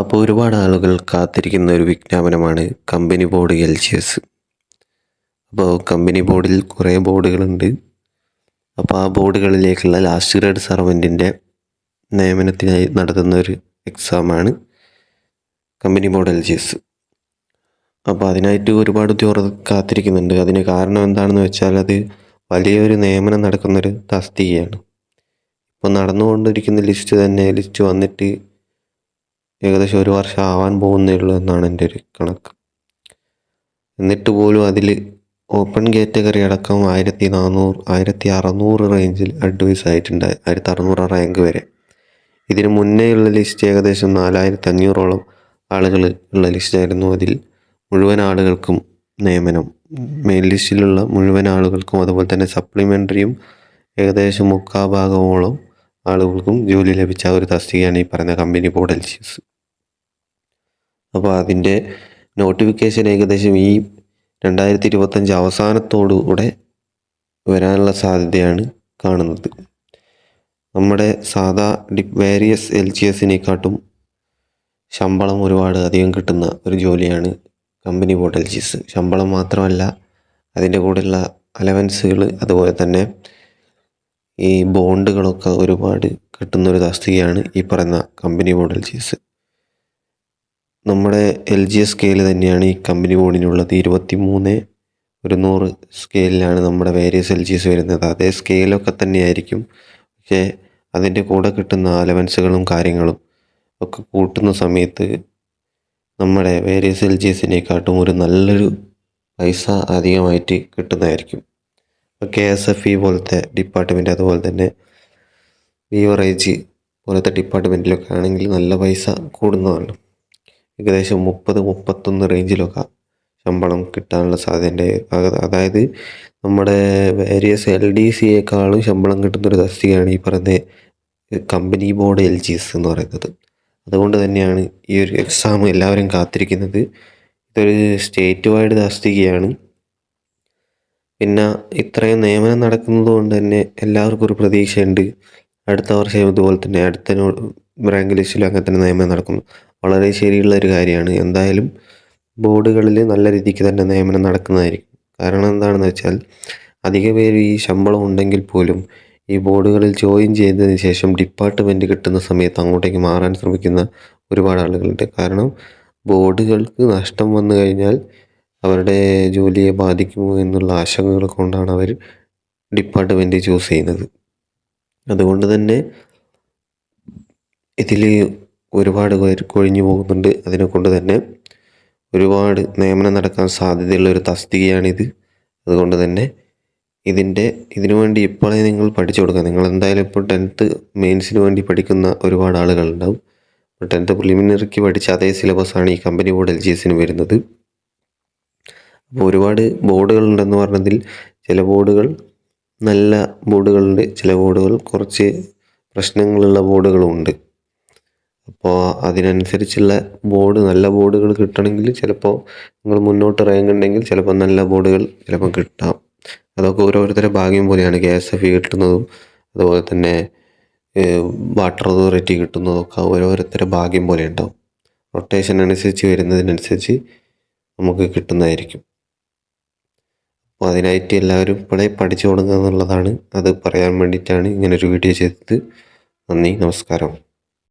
അപ്പോൾ ഒരുപാട് ആളുകൾ കാത്തിരിക്കുന്ന ഒരു വിജ്ഞാപനമാണ് company board L G S അപ്പോൾ കമ്പനി ബോർഡിൽ കുറേ ബോർഡുകളുണ്ട്. അപ്പോൾ ആ ബോർഡുകളിലേക്കുള്ള ലാസ്റ്റ് ഗ്രേഡ് സർവന്റിന്റെ നിയമനത്തിനായി നടത്തുന്ന ഒരു എക്സാമാണ് company board L G S അപ്പോൾ അതിനായിട്ട് ഒരുപാട് ഉദ്യോഗസ്ഥർ കാത്തിരിക്കുന്നുണ്ട്. അതിന് കാരണം എന്താണെന്ന് വെച്ചാൽ അത് വലിയൊരു നിയമനം നടക്കുന്നൊരു തസ്തികയാണ്. ഇപ്പോൾ നടന്നുകൊണ്ടിരിക്കുന്ന ലിസ്റ്റ് തന്നെ ലിസ്റ്റ് വന്നിട്ട് ഏകദേശം ഒരു വർഷം ആവാൻ പോകുന്നേ ഉള്ളൂ എന്നാണ് എന്റെ ഒരു കണക്ക്. എന്നിട്ട് പോലും അതിൽ ഓപ്പൺ കാറ്റഗറി അടക്കം ആയിരത്തി നാനൂറ് ആയിരത്തി അറുന്നൂറ് റേഞ്ചിൽ അഡ്വൈസ് ആയിട്ടുണ്ട് ആയിരത്തി അറുന്നൂറ് റാങ്ക് വരെ. ഇതിന് മുന്നേ ഉള്ള ലിസ്റ്റ് ഏകദേശം നാലായിരത്തി അഞ്ഞൂറോളം ആളുകൾ ഉള്ള ലിസ്റ്റായിരുന്നു അതിൽ. മുഴുവൻ ആളുകൾക്കും നിയമനം മെയിൻ ലിസ്റ്റിലുള്ള മുഴുവൻ ആളുകൾക്കും അതുപോലെ തന്നെ സപ്ലിമെന്ററിയും ഏകദേശം മുക്കാ ഭാഗമോളം ആളുകൾക്കും ജോലി ലഭിച്ച ഒരു തസ്തികയാണ് ഈ പറയുന്ന കമ്പനി എൽ അപ്പോൾ അതിന്റെ നോട്ടിഫിക്കേഷൻ ഏകദേശം ഈ രണ്ടായിരത്തി ഇരുപത്തഞ്ച് അവസാനത്തോടുകൂടെ വരാനുള്ള സാധ്യതയാണ് കാണുന്നത്. നമ്മുടെ സാധാ ഡി വേരിയസ് എൽ ജി എസിനെക്കാട്ടും ശമ്പളം ഒരുപാട് അധികം കിട്ടുന്ന ഒരു ജോലിയാണ് കമ്പനി എൽ ശമ്പളം മാത്രമല്ല അതിന്റെ കൂടെയുള്ള അലവൻസുകൾ അതുപോലെ തന്നെ ഈ ബോണ്ടുകളൊക്കെ ഒരുപാട് കിട്ടുന്ന ഒരു തസ്തികയാണ് ഈ പറയുന്ന company board L G S നമ്മുടെ എൽ ജി എസ് സ്കെയിൽ തന്നെയാണ് ഈ കമ്പനി ബോർഡിനുള്ളത് ഇരുപത്തി മൂന്ന് ഒരു നൂറ് സ്കെയിലാണ് നമ്മുടെ വേരിയസ് എൽ ജി എസ് വരുന്നത്. അതേ സ്കെയിലൊക്കെ തന്നെയായിരിക്കും. പക്ഷേ അതിന്റെ കൂടെ കിട്ടുന്ന അലവൻസുകളും കാര്യങ്ങളും ഒക്കെ കൂട്ടുന്ന സമയത്ത് നമ്മുടെ വേരിയസ് എൽ ജി എസിനെക്കാട്ടും ഒരു നല്ലൊരു പൈസ അധികമായിട്ട് കിട്ടുന്നതായിരിക്കും. ഇപ്പോൾ കെ എസ് എഫ് ഇ പോലത്തെ ഡിപ്പാർട്ട്മെന്റ് അതുപോലെ തന്നെ ബീവറേജ് പോലത്തെ ഡിപ്പാർട്ട്മെന്റിലൊക്കെ ആണെങ്കിൽ നല്ല പൈസ കൂടുന്നതാണ്. ഏകദേശം മുപ്പത് മുപ്പത്തൊന്ന് റേഞ്ചിലൊക്കെ ശമ്പളം കിട്ടാനുള്ള സാധ്യതയുണ്ട്. അത- അതായത് നമ്മുടെ വേരിയസ് എൽ ഡി സിയേക്കാളും ശമ്പളം കിട്ടുന്നൊരു തസ്തികയാണ് ഈ പറയുന്ന company board L G S എന്ന് പറയുന്നത്. അതുകൊണ്ട് തന്നെയാണ് ഈ ഒരു എക്സാം എല്ലാവരും കാത്തിരിക്കുന്നത്. ഇതൊരു സ്റ്റേറ്റ് വൈഡ് തസ്തികയാണ്. പിന്നെ ഇത്രയും നിയമനം നടക്കുന്നത് കൊണ്ട് തന്നെ എല്ലാവർക്കും ഒരു പ്രതീക്ഷയുണ്ട്. അടുത്ത വർഷം ഇതുപോലെ തന്നെ അടുത്ത റാങ്ക് ലിസ്റ്റിലും അങ്ങനെ തന്നെ നിയമനം നടക്കുന്നു. വളരെ ശരിയുള്ള ഒരു കാര്യമാണ്. എന്തായാലും ബോർഡുകളിൽ നല്ല രീതിക്ക് തന്നെ നിയമനം നടക്കുന്നതായിരിക്കും. കാരണം എന്താണെന്ന് വെച്ചാൽ അധിക പേര് ഈ ശമ്പളം ഉണ്ടെങ്കിൽ പോലും ഈ ബോർഡുകളിൽ ജോയിൻ ചെയ്തതിന് ശേഷം ഡിപ്പാർട്ട്മെന്റ് കിട്ടുന്ന സമയത്ത് അങ്ങോട്ടേക്ക് മാറാൻ ശ്രമിക്കുന്ന ഒരുപാട് ആളുകളുണ്ട്. കാരണം ബോർഡുകൾക്ക് നഷ്ടം വന്നു കഴിഞ്ഞാൽ അവരുടെ ജോലിയെ ബാധിക്കുമോ എന്നുള്ള ആശങ്കകൾ കൊണ്ടാണ് അവർ ഡിപ്പാർട്ട്മെന്റ് ചൂസ് ചെയ്യുന്നത്. അതുകൊണ്ട് തന്നെ ഇതിൽ ഒരുപാട് പേർ കൊഴിഞ്ഞു പോകുന്നുണ്ട്. അതിനെ കൊണ്ട് തന്നെ ഒരുപാട് നിയമനം നടക്കാൻ സാധ്യതയുള്ള ഒരു തസ്തികയാണിത്. അതുകൊണ്ട് തന്നെ ഇതിന്റെ ഇതിനു വേണ്ടി ഇപ്പോഴേ നിങ്ങൾ പഠിച്ചു കൊടുക്കുക. നിങ്ങൾ എന്തായാലും ഇപ്പോൾ ടെൻത്ത് മെയിൻസിന് വേണ്ടി പഠിക്കുന്ന ഒരുപാട് ആളുകളുണ്ടാവും. ടെൻത്ത് പ്രിലിമിനറിക്ക് പഠിച്ച അതേ സിലബസാണ് ഈ കമ്പനി ബോർഡ് എൽ ജി എസിന് വരുന്നത്. അപ്പോൾ ഒരുപാട് ബോർഡുകൾ ഉണ്ടെന്ന് പറഞ്ഞതിൽ ചില ബോർഡുകൾ നല്ല ബോർഡുകളുണ്ട് ചില ബോർഡുകൾ കുറച്ച് പ്രശ്നങ്ങളുള്ള ബോർഡുകളും ഉണ്ട് അപ്പോൾ അതിനനുസരിച്ചുള്ള ബോർഡ് നല്ല ബോർഡുകൾ കിട്ടണമെങ്കിൽ ചിലപ്പോൾ നിങ്ങൾ മുന്നോട്ട് റാങ്ക് ഉണ്ടെങ്കിൽ ചിലപ്പോൾ നല്ല ബോർഡുകൾ ചിലപ്പോൾ കിട്ടാം. അതൊക്കെ ഓരോരുത്തരുടെ ഭാഗ്യം പോലെയാണ്. കെ എസ് എഫ് കിട്ടുന്നതും അതുപോലെ തന്നെ വാട്ടർ അതോറിറ്റി കിട്ടുന്നതൊക്കെ ഓരോരുത്തരുടെ ഭാഗ്യം പോലെ ഉണ്ടാവും റൊട്ടേഷൻ അനുസരിച്ച് വരുന്നതിനനുസരിച്ച് നമുക്ക് കിട്ടുന്നതായിരിക്കും. അപ്പോൾ അതിനായിട്ട് എല്ലാവരും ഇപ്പോഴേ പഠിച്ചു തുടങ്ങുക എന്നുള്ളതാണ്. അത് പറയാൻ വേണ്ടിയിട്ടാണ് ഇങ്ങനൊരു വീഡിയോ ചെയ്തത്. നന്ദി നമസ്കാരം.